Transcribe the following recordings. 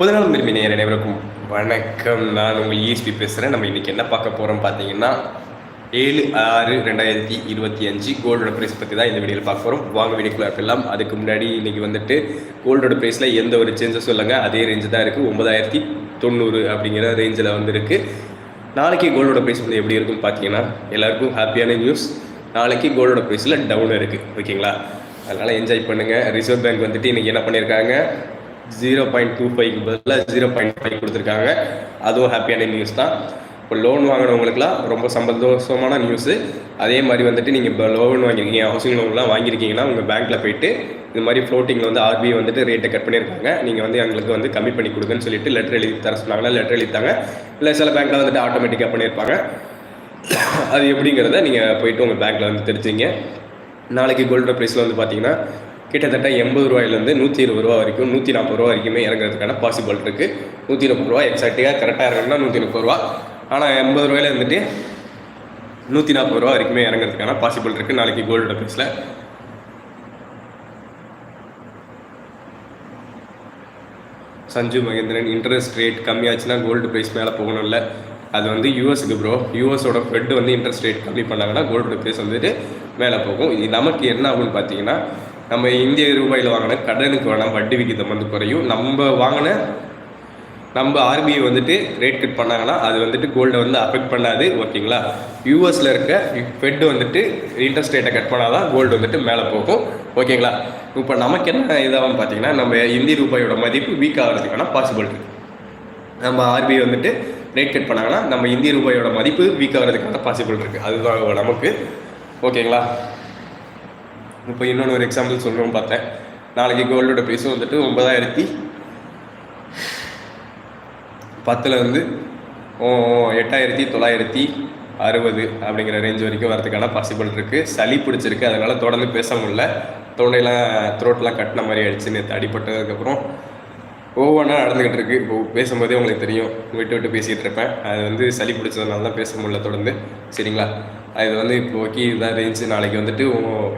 புதுநலம் விரும்பி நேயர் அனைவருக்கும் வணக்கம். நான் உங்கள் ஈஸ்பி பேசுகிறேன் நம்ம இன்றைக்கி என்ன பார்க்க போகிறோம் பார்த்தீங்கன்னா ஏழு ஆறு ரெண்டாயிரத்தி இருபத்தி அஞ்சு கோல்டோட ப்ரைஸ் பற்றி தான் இந்த வீடியோவில் பார்க்க போகிறோம் வாங்க வீடியோக்குள்ள போயிடலாம். அதுக்கு முன்னாடி இன்றைக்கி வந்துட்டு கோல்டோட ப்ரைஸில் எந்த ஒரு சேஞ்சஸும் இல்லைங்க. அதே ரேஞ்சு தான் இருக்குது ஒன்பதாயிரத்தி தொண்ணூறு அப்படிங்கிற ரேஞ்சில் வந்துருக்கு நாளைக்கு கோல்டோட ப்ரைஸ் வந்து எப்படி இருக்குன்னு பார்த்தீங்கன்னா எல்லாருக்கும் ஹாப்பியான நியூஸ் நாளைக்கு கோல்டோட ப்ரைஸில் டவுன் இருக்குது ஓகேங்களா? அதனால் என்ஜாய் பண்ணுங்கள் ரிசர்வ் பேங்க் வந்துட்டு இன்றைக்கி என்ன பண்ணியிருக்காங்க ஜீரோ பாயிண்ட் டூ ஃபைவ்க்கு பதிலாக ஜீரோ பாயிண்ட் ஃபைவ் கொடுத்துருக்காங்க. அதுவும் ஹாப்பியான நியூஸ் தான். இப்போ லோன் வாங்கினவங்களுக்குலாம் ரொம்ப சந்தோஷமான நியூஸு அதே மாதிரி வந்துட்டு நீங்கள் இப்போ லோன் வாங்கியிருக்கீங்க ஹவுசிங் லோன்லாம் வாங்கியிருக்கீங்கன்னா உங்கள் பேங்க்கில் போயிட்டு இது மாதிரி ஃப்ளோட்டிங்கில் வந்து ஆர்பிஐ வந்துட்டு ரேட்டை கட் பண்ணியிருக்காங்க. நீங்கள் வந்து எங்களுக்கு வந்து கம்மி பண்ணி கொடுங்கன்னு சொல்லிட்டு லெட்டர் எழுதி தர சொன்னாங்களா லெட்டர் எழுதித்தாங்க. இல்லை சில பேங்க்கில் வந்துட்டு ஆட்டோமேட்டிக்காக பண்ணியிருப்பாங்க. அது எப்படிங்கிறத நீங்கள் போயிட்டு உங்கள் பேங்க்கில் வந்து தெரிஞ்சிங்க. நாளைக்கு கோல்டு ப்ரைஸில் வந்து பார்த்தீங்கன்னா கிட்டத்தட்ட எண்பது ரூபாயிலேருந்து நூற்றி இருபது ரூபா வரைக்கும் நூற்றி நாற்பது ரூபா வரைக்குமே இறங்குறதுக்கான பாசிபிள் இருக்குது நூற்றி முப்பது ரூபா எக்ஸாக்டாக கரெக்டாக இறங்குனா நூற்றி முப்பது ரூபா. ஆனால் எண்பது ரூபாயில இருந்துட்டு நூற்றி நாற்பது ரூபா வரைக்குமே இறங்குறதுக்கான பாசிபிள் இருக்குது நாளைக்கு கோல்டு ப்ரைஸில் சஞ்சு மகேந்திரன் இன்ட்ரெஸ்ட் ரேட் கம்மியாச்சுன்னா கோல்டு ப்ரைஸ் மேலே போகணும்ல. அது வந்து யூஎஸ்க்கு ப்ரோ யூஎஸோட ஃபெட் வந்து இன்ட்ரெஸ்ட் ரேட் கம்மி பண்ணாங்கன்னா கோல்டு ப்ரைஸ் வந்துட்டு மேலே போகும். இது நமக்கு என்ன ஆகும்னு பார்த்தீங்கன்னா நம்ம இந்திய ரூபாயில் வாங்கின கடனுக்கு வேணால் வட்டி விகிதம் வந்து குறையும். நம்ம வாங்கின நம்ம ஆர்பிஐ வந்துட்டு ரேட் கட் பண்ணாங்கன்னா அது வந்துட்டு கோல்டை வந்து அஃபெக்ட் பண்ணாது. ஓகேங்களா யூஎஸில் இருக்க ஃபெட் வந்துட்டு இன்ட்ரெஸ்ட் ரேட்டை கட் பண்ணால் தான் கோல்டு வந்துட்டு மேலே போகும். ஓகேங்களா இப்போ நமக்கு என்ன இதாகும் பார்த்தீங்கன்னா நம்ம இந்திய ரூபாயோட மதிப்பு வீக் ஆகிறதுக்கான பாசிபிள் இருக்குது நம்ம ஆர்பிஐ வந்துட்டு ரேட் கட் பண்ணாங்கன்னா நம்ம இந்திய ரூபாயோட மதிப்பு வீக் ஆகிறதுக்கான பாசிபிள் இருக்குது அதுதான் நமக்கு. ஓகேங்களா இப்போ இன்னொன்று ஒரு எக்ஸாம்பிள் சொல்லணும்னு பார்த்தேன். நாளைக்கு கோல்டோட ப்ரைஸும் வந்துட்டு ஒன்பதாயிரத்தி பத்தில் வந்து ஓ எட்டாயிரத்தி தொள்ளாயிரத்தி அறுபது அப்படிங்கிற ரேஞ்ச் வரைக்கும் வரதுக்கான பாசிபிள் இருக்குது சளி பிடிச்சிருக்கு அதனால் தொடர்ந்து பேச முடியல. தொண்டையெல்லாம் த்ரோட்லாம் கட்டின மாதிரி ஆயிடுச்சு நேற்று அடிப்பட்டதுக்கப்புறம் ஒவ்வொன்றா நடந்துக்கிட்டு இருக்கு. இப்போ பேசும்போதே உங்களுக்கு தெரியும். விட்டு விட்டு பேசிகிட்டு இருப்பேன். அது வந்து சளி பிடிச்சதுனால தான் பேச முடியல தொடர்ந்து. சரிங்களா? அது வந்து இப்போ ஓகே இதுதான் ரேஞ்சு நாளைக்கு வந்துட்டு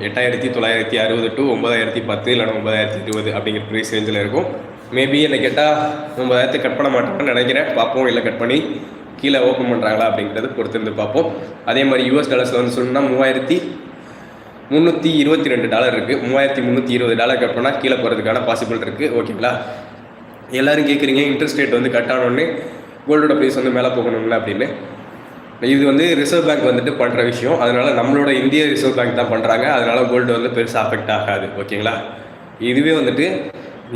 எட்டாயிரத்தி தொள்ளாயிரத்தி அறுபது டு ஒன்பதாயிரத்தி பத்து இல்லைனா ஒன்பதாயிரத்தி இருபது அப்படிங்கிற ப்ரைஸ் ரேஞ்சில் இருக்கும். மேபி என்னை கேட்டால் ஒன்பதாயிரத்து கட் பண்ண மாட்டேன்னு நினைக்கிறேன். பார்ப்போம் இல்லை கட் பண்ணி கீழே ஓப்பன் பண்ணுறாங்களா அப்படிங்கிறது பொறுத்திருந்து பார்ப்போம். அதே மாதிரி யூஎஸ் டாலர்ஸில் வந்து சொன்னால் மூவாயிரத்தி முந்நூற்றி இருபத்தி ரெண்டு டாலர் இருக்குது மூவாயிரத்தி முந்நூற்றி இருபது டாலர் கட் பண்ணால் கீழே போகிறதுக்கான பாசிபிள் இருக்குது ஓகேங்களா எல்லோரும் கேட்குறீங்க இன்ட்ரெஸ்ட் ரேட் வந்து கட் ஆனோடனே கோல்டோட ப்ரைஸ் வந்து மேலே போகணும்ல அப்படின்னு. இது வந்து ரிசர்வ் பேங்க் வந்துட்டு பண்ணுற விஷயம். அதனால் நம்மளோட இந்திய ரிசர்வ் பேங்க் தான் பண்ணுறாங்க அதனால் கோல்டு வந்து பெருசாக அஃபெக்ட் ஆகாது. ஓகேங்களா? இதுவே வந்துட்டு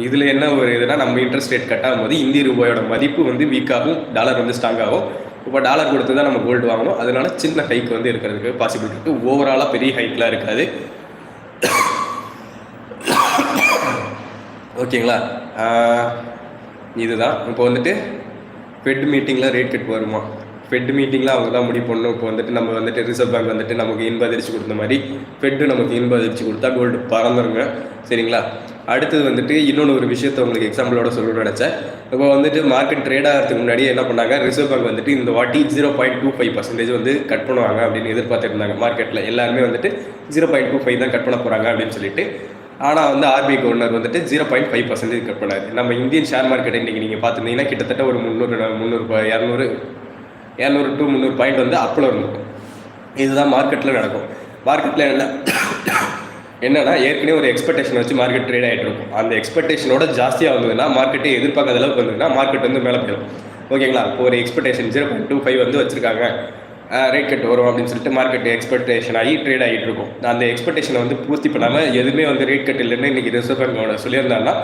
இதில் என்ன ஒரு இதுனா நம்ம இன்ட்ரெஸ்ட் ரேட் கட்டாகும் போது இந்திய ரூபாயோட மதிப்பு வந்து வீக்காகும் டாலர் வந்து ஸ்ட்ராங் ஆகும். இப்போ டாலர் கொடுத்து தான் நம்ம கோல்டு வாங்கணும். அதனால சின்ன ஹைக் வந்து இருக்கிறதுக்கு பாசிபிள் இருக்குது ஓவராலாக பெரிய ஹைக்லாம் இருக்காது. ஓகேங்களா? இதுதான். இப்போ வந்துட்டு ஃபெட் மீட்டிங்கில் ரேட் கட் வருமா? ஃபெட் மீட்டிங்கில் அவங்க தான் முடிவு பண்ணணும். இப்போ வந்துட்டு நம்ம வந்துட்டு ரிசர்வ் பேங்க் வந்துட்டு நமக்கு இன்ப அதிர்ச்சி கொடுத்த மாதிரி ஃபெட்டு நமக்கு இன்ப அதிர்ச்சி கொடுத்தா கோல்டு பறந்துருங்க. சரிங்களா? அடுத்தது வந்துட்டு இன்னொன்று ஒரு விஷயத்த உங்களுக்கு எக்ஸாம்பிளோட சொல்லணும்னு நினச்சேன். இப்போ வந்துட்டு மார்க்கெட் ட்ரேட் ஆகிறதுக்கு முன்னாடி என்ன பண்ணாங்க? ரிசர்வ் பேங்க் வந்துட்டு இந்த வாட்டி zero point two five percentage வந்து கட் பண்ணுவாங்க அப்படின்னு எதிர்பார்த்துருந்தாங்க மார்க்கெட்டில் எல்லாருமே வந்துட்டு ஜீரோ பாயிண்ட் டூ ஃபைவ் தான் கட் பண்ண போகிறாங்க அப்படின்னு சொல்லிட்டு. ஆனால் வந்து ஆர்பிஐ கவர்னர் வந்துட்டு zero point five percentage cut பண்ணாரு. நம்ம இந்தியன் ஷேர் மார்க்கெட் இன்றைக்கி நீங்கள் பார்த்துருந்தீங்கன்னா கிட்டத்தட்ட ஒரு முந்நூறு முந்நூறு இரநூறு இரநூறு டூ முந்நூறு பாயிண்ட் வந்து அப்பில் இருந்திருக்கும் இதுதான் மார்க்கெட்டில் நடக்கும். மார்க்கெட்டில் என்ன என்னன்னா ஏற்கனவே ஒரு எக்ஸ்பெக்டேஷன் வச்சு மார்க்கெட் ட்ரேட் ஆகிட்டு இருக்கும். அந்த எக்ஸ்பெக்டேஷனோட ஜாஸ்தியாக வந்ததுன்னா மார்க்கெட்டே எதிர்பார்க்காத அளவுக்கு வந்ததுன்னா மார்க்கெட் வந்து மேலே போயிடும். ஓகேங்களா இப்போ ஒரு expectation zero point two five வந்து வச்சிருக்காங்க. ரேட் கட் வரும் அப்படின்னு சொல்லிட்டு மார்க்கெட் எக்ஸ்பெக்டேஷன் ஆகி ட்ரேட் ஆகிட்டு இருக்கும். அந்த எக்ஸ்பெக்டேஷனை வந்து பூர்த்தி பண்ணாமல் எதுவுமே வந்து ரேட் கட் இல்லைன்னு இன்றைக்கி ரிசர்வ் பேங்கோட சொல்லியிருந்தாங்கன்னா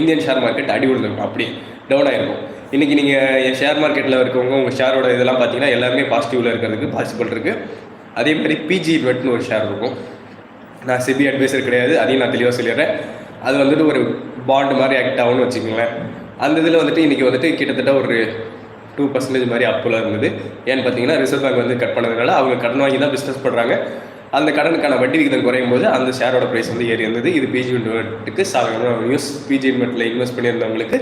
இந்தியன் ஷேர் மார்க்கெட் அடி விழுந்துருக்கும் அப்படி டவுன் ஆகிருக்கும் இன்றைக்கி நீங்கள் ஷேர் மார்க்கெட்டில் இருக்கவங்க உங்கள் ஷேரோட இதெல்லாம் பார்த்தீங்கன்னா எல்லாமே பாசிட்டிவில் இருக்கிறதுக்கு பாசிபிள் இருக்குது அதே மாதிரி பிஜி இன்வெர்ட்னு ஒரு ஷேர் இருக்கும். நான் செபி அட்வைசர் கிடையாது அதையும் நான் தெளிவாக சொல்லிடுறேன். அது வந்துட்டு ஒரு பாண்டு மாதிரி ஆக்ட் ஆகும்னு வச்சுக்கோங்களேன். அந்த இதில் வந்துட்டு இன்றைக்கி வந்துட்டு கிட்டத்தட்ட ஒரு டூ பர்சன்டேஜ் மாதிரி அப்பில் இருந்தது. ஏன்னு பார்த்தீங்கன்னா ரிசர்வ் பேங்க் வந்து கட் பண்ணதுனால அவங்க கடன் வாங்கி தான் பிஸ்னஸ் பண்ணுறாங்க அந்த கடனுக்கான வட்டி விகிதம் குறையும் போது அந்த ஷேரோட ப்ரைஸ் வந்து ஏறி இருந்தது. இது பிஜி இன்வெர்ட்டுக்கு சாதாரண நியூஸ் பிஜி இன்வெர்ட்டில் இன்வெஸ்ட் பண்ணியிருந்தவங்களுக்கு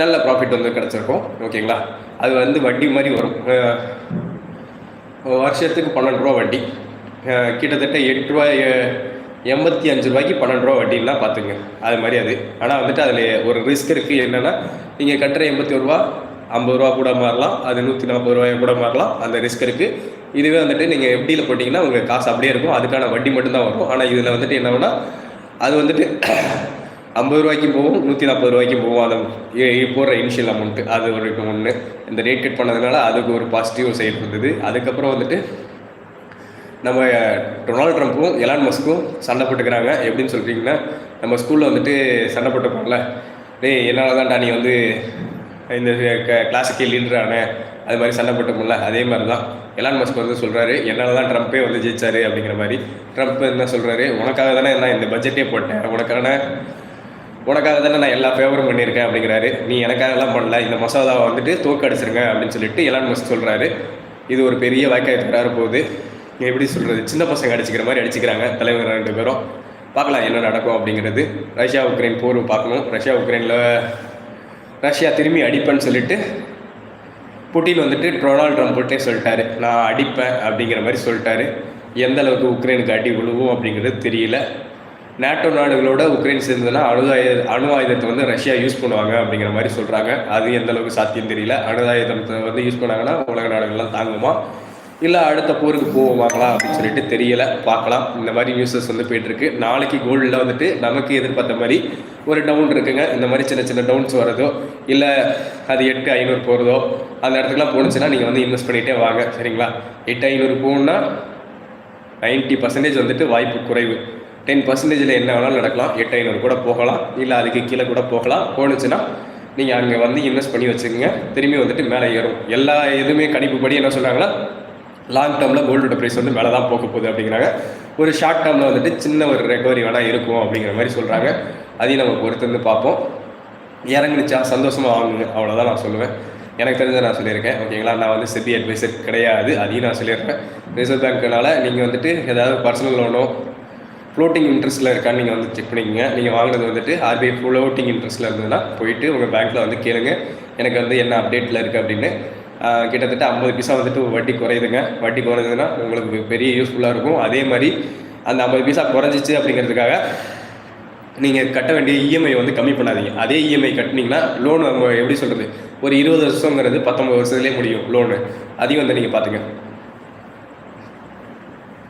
நல்ல ப்ராஃபிட் வந்து கிடச்சிருக்கும். ஓகேங்களா? அது வந்து வட்டி மாதிரி வரும். வருஷத்துக்கு பன்னெண்டு ரூபா வட்டி. கிட்டத்தட்ட எட்டு ரூபாய் எண்பத்தி அஞ்சு ரூபாய்க்கு பன்னெண்டு ரூபா வட்டின்னா பார்த்துங்க. அது மாதிரி அது. ஆனால் வந்துட்டு அதில் ஒரு ரிஸ்க் இருக்குது என்னென்னா நீங்கள் கட்டுற எண்பத்தி ஒரு ரூபா ஐம்பது ரூபா கூட மாறலாம். அது நூற்றி நாற்பது ரூபாய் கூட மாறலாம். அந்த ரிஸ்க் இருக்குது இதுவே வந்துட்டு நீங்கள் எப்படியில் போட்டிங்கன்னா உங்கள் காசு அப்படியே இருக்கும். அதுக்கான வட்டி மட்டும்தான் வரும். ஆனால் இதில் வந்துட்டு என்னன்னா அது வந்துட்டு ஐம்பது ரூபாய்க்கு போகும் நூற்றி நாற்பது ரூபாய்க்கு போகும் அந்த போடுற இனிஷியல் அமௌண்ட்டு அது ஒரு ஒன்று இந்த ரேட் கட் பண்ணதுனால அதுக்கு ஒரு பாசிட்டிவ் சைடு இருந்தது அதுக்கப்புறம் வந்துட்டு நம்ம டொனால்ட் ட்ரம்ப்பும் எலான் மஸ்க்கும் சண்டை போட்டுக்கிறாங்க. எப்படின்னு சொல்கிறீங்கன்னா நம்ம ஸ்கூலில் வந்துட்டு சண்டை போட்டுப்பாங்கல்ல. டேய் என்னால் தான்டா நீ வந்து இந்த கிளாஸுக்கே லீடரான அது மாதிரி சண்டை போட்டுப்போம்ல. அதே மாதிரி தான் எலான் மஸ்க் வந்து சொல்கிறாரு என்னால் தான் ட்ரம்ப்பே வந்து ஜெயிச்சாரு. அப்படிங்கிற மாதிரி. ட்ரம்ப் என்ன சொல்கிறாரு உனக்காக தானே நான் இந்த பட்ஜெட்டே போட்டேன். உனக்கான உனக்காக தானே நான் எல்லா ஃபேவரும் பண்ணியிருக்கேன் அப்படிங்கிறாரு. நீ எனக்காக எல்லாம் பண்ணல. இந்த மசோதாவை வந்துட்டு தோக்கடிச்சிருங்க அப்படின்னு சொல்லிட்டு எலான் மஸ்க் சொல்கிறாரு இது ஒரு பெரிய வாய்க்காய் தராரு போகுது. எப்படி சொல்கிறது சின்ன பசங்க அடிச்சுக்கிற மாதிரி அடிச்சுக்கிறாங்க. தலைவர் ரெண்டு பேரும். பார்க்கலாம் என்ன நடக்கும் அப்படிங்கிறது. ரஷ்யா உக்ரைன் போர் பார்க்கணும். ரஷ்யா உக்ரைனில் ரஷ்யா திரும்பி அடிப்பேன்னு சொல்லிட்டு புட்டின் வந்துட்டு டொனால்ட் ட்ரம்ப்கிட்டே சொல்லிட்டாரு. நான் அடிப்பேன் அப்படிங்கிற மாதிரி சொல்லிட்டாரு. எந்த அளவுக்கு உக்ரைனுக்கு அடி விழுவும் அப்படிங்கிறது தெரியல. நேட்டோ நாடுகளோட உக்ரைன் சேர்ந்ததுன்னா அணு ஆயுத அணு ஆயுதத்தை வந்து ரஷ்யா யூஸ் பண்ணுவாங்க அப்படிங்கிற மாதிரி சொல்கிறாங்க அது எந்த அளவுக்கு சாத்தியம் தெரியல. அணு ஆயுதத்தை வந்து யூஸ் பண்ணாங்கன்னா உலக நாடுகள்லாம் தாங்குமா இல்லை அடுத்த போருக்கு போவாங்களா அப்படின்னு சொல்லிட்டு தெரியல. பார்க்கலாம். இந்த மாதிரி நியூஸஸ் வந்து போயிட்டுருக்கு. நாளைக்கு கோல்டில் வந்துட்டு நமக்கு எதிர்பார்த்த மாதிரி ஒரு டவுன் இருக்குங்க. இந்த மாதிரி சின்ன சின்ன டவுன்ஸ் வரதோ இல்லை அது எட்டு ஐநூறு போகிறதோ அந்த இடத்துக்குலாம் போணுச்சுன்னா நீங்கள் வந்து இன்வெஸ்ட் பண்ணிகிட்டே வாங்க. சரிங்களா? எட்டு ஐநூறு போகணுன்னா நைன்ட்டி பர்சன்டேஜ் வந்துட்டு வாய்ப்பு குறைவு. டென் பர்சன்டேஜில் என்ன வேணாலும் நடக்கலாம். எட்டு ஐநூறு கூட போகலாம். இல்லை அதுக்கு கீழே கூட போகலாம். போணுச்சுன்னா நீங்கள் அங்கே வந்து இன்வெஸ்ட் பண்ணி வச்சுக்கோங்க. திரும்பி வந்துட்டு மேலே ஏறும். எல்லா எதுவுமே கணிப்புப்படி என்ன சொல்கிறாங்கன்னா லாங் டேர்மில் கோல்டோட ப்ரைஸ் வந்து மேலே தான் போக போகுது அப்படிங்கிறாங்க. ஒரு ஷார்ட் டேர்மில் வந்துட்டு சின்ன ஒரு ரெக்கவரி வேணால் இருக்கும் அப்படிங்கிற மாதிரி சொல்கிறாங்க அதையும் நம்ம பொறுத்து வந்து பார்ப்போம். இறங்குனுச்சா சந்தோஷமாக வாங்குங்க. அவ்வளோதான் நான் சொல்லுவேன். எனக்கு தெரிஞ்ச நான் சொல்லியிருக்கேன். ஓகேங்களா? நான் வந்து செபி அட்வைசர் கிடையாது. அதையும் நான் சொல்லியிருக்கேன். ரிசர்வ் பேங்க்னால நீங்கள் வந்துட்டு ஏதாவது பர்சனல் லோனோ ஃப்ளோட்டிங் இன்ட்ரெஸ்ட்டில் இருக்கான்னு நீங்கள் வந்து செக் பண்ணிக்கோங்க. நீங்கள் வாங்கினது வந்துட்டு ஆர்பிஐ ஃப்ளோட்டிங் இன்ட்ரெஸ்ட்டில் இருந்ததுன்னா போயிட்டு உங்கள் பேங்க்கில் வந்து கேளுங்க. எனக்கு வந்து என்ன அப்டேட்டில் இருக்குது அப்படின்னு. கிட்டத்தட்ட ஐம்பது பைசா வந்துட்டு வட்டி குறையுதுங்க. வட்டி குறையுதுன்னா உங்களுக்கு பெரிய யூஸ்ஃபுல்லாக இருக்கும். அதே மாதிரி அந்த ஐம்பது பைசா குறைஞ்சிச்சு அப்படிங்கிறதுக்காக நீங்கள் கட்ட வேண்டிய இஎம்ஐ வந்து கம்மி பண்ணாதீங்க. அதே இஎம்ஐ கட்டினீங்கன்னா லோன் எப்படி சொல்கிறது ஒரு இருபது வருஷங்கிறது பத்தொம்பது வருஷத்துலேயே முடியும் லோனு அதையும் வந்து நீங்கள் பார்த்துங்க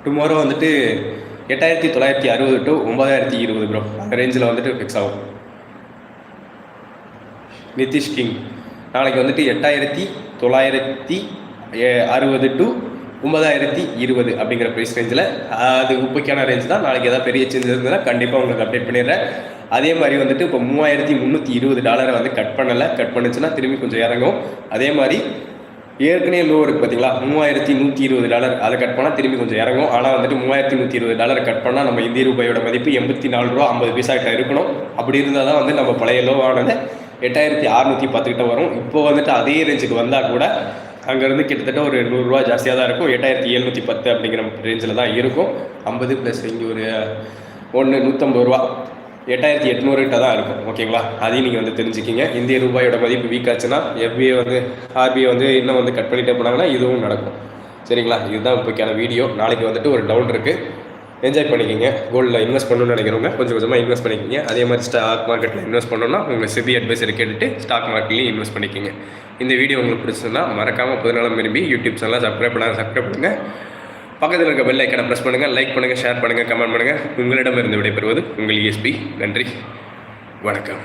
டுமாரோ வந்துட்டு எட்டாயிரத்தி தொள்ளாயிரத்தி அறுபது டு ஒன்பதாயிரத்தி இருபது ப்ரோ அந்த ரேஞ்சில் வந்துட்டு ஃபிக்ஸ் ஆகும். நிதிஷ் கிங். நாளைக்கு வந்துட்டு எட்டாயிரத்தி தொள்ளாயிரத்தி அறுபது டு ஒன்பதாயிரத்தி இருபது அப்படிங்கிற ப்ரைஸ் ரேஞ்சில் அது உப்பைக்கான ரேஞ்ச் தான். நாளைக்கு ஏதாவது பெரிய சேஞ்ச் இருந்ததுன்னா கண்டிப்பாக உங்களுக்கு அப்டேட் பண்ணிடுறேன். அதே மாதிரி வந்துட்டு இப்போ மூவாயிரத்தி முந்நூற்றி இருபது டாலரை வந்து கட் பண்ணலை. கட் பண்ணுச்சுன்னா திரும்பி கொஞ்சம் இறங்கும். அதே மாதிரி ஏற்கனவே லோ இருக்குது பார்த்தீங்களா மூவாயிரத்தி நூற்றி இருபது டாலர். அதை கட் பண்ணால் திரும்பி கொஞ்சம் இறங்கும். ஆனால் வந்துட்டு மூவாயிரத்தி நூற்றி இருபது டாலர் கட் பண்ணால் நம்ம இந்திய ரூபாயோட மதிப்பு எண்பத்தி நாலு ரூபா ஐம்பது பைசா கிட்ட இருக்கணும். அப்படி இருந்தால் தான் வந்து நம்ம பழைய லோவானது எட்டாயிரத்தி அறநூற்றி பத்துக்கிட்ட வரும். இப்போ வந்துட்டு அதே ரேஞ்சுக்கு வந்தால் கூட அங்கேருந்து கிட்டத்தட்ட ஒரு நூறுரூவா ஜாஸ்தியாக தான் இருக்கும். எட்டாயிரத்தி எழுநூற்றி பத்து அப்படிங்கிற ரேஞ்சில் தான் இருக்கும். ஐம்பது ப்ளஸ் இங்கே ஒரு ஒன்று நூற்றம்பது ரூபா. எட்டாயிரத்தி எட்நூறுகிட்ட தான் இருக்கும் ஓகேங்களா? அதையும் நீங்கள் வந்து தெரிஞ்சுக்கிங்க. இந்திய ரூபாயோட மதிப்பு வீக் ஆச்சுன்னா எஃபிஐ வந்து ஆர்பிஐ வந்து இன்னும் வந்து கட் பண்ணிட்டே போனாங்கன்னா இதுவும் நடக்கும். சரிங்களா? இதுதான் இப்போக்கான வீடியோ. நாளைக்கு வந்துட்டு ஒரு டவுன் இருக்குது என்ஜாய் பண்ணிக்கிங்க. கோல்டில் இன்வெஸ்ட் பண்ணணும்னு நினைக்கிறவங்க கொஞ்சம் கொஞ்சமாக இன்வெஸ்ட் பண்ணிக்கிங்க. அதே மாதிரி ஸ்டாக் மார்க்கெட்டில் இன்வெஸ்ட் பண்ணணும்னா உங்கள் சிபி அட்வைசரை கேட்டுட்டு ஸ்டாக் மார்க்கெட்லையும் இன்வெஸ்ட் பண்ணிக்கிங்க. இந்த வீடியோ உங்களுக்கு பிடிச்சதுன்னா மறக்காமல் பொதுநலம் விரும்பி யூடியூப் சேனலாக சப்ஸ்கிரைப் பண்ணாங்க சப்ஸ்கிரைப் பண்ணுங்கள் பக்கத்தில் இருக்க பெல் ஐக்கனை ப்ரெஸ் பண்ணுங்கள் லைக் பண்ணுங்கள் ஷேர் பண்ணுங்கள் கமெண்ட் பண்ணுங்கள் உங்களிடமிருந்து விடைபெறுவது உங்கள் இஎஸ்பி நன்றி. வணக்கம்.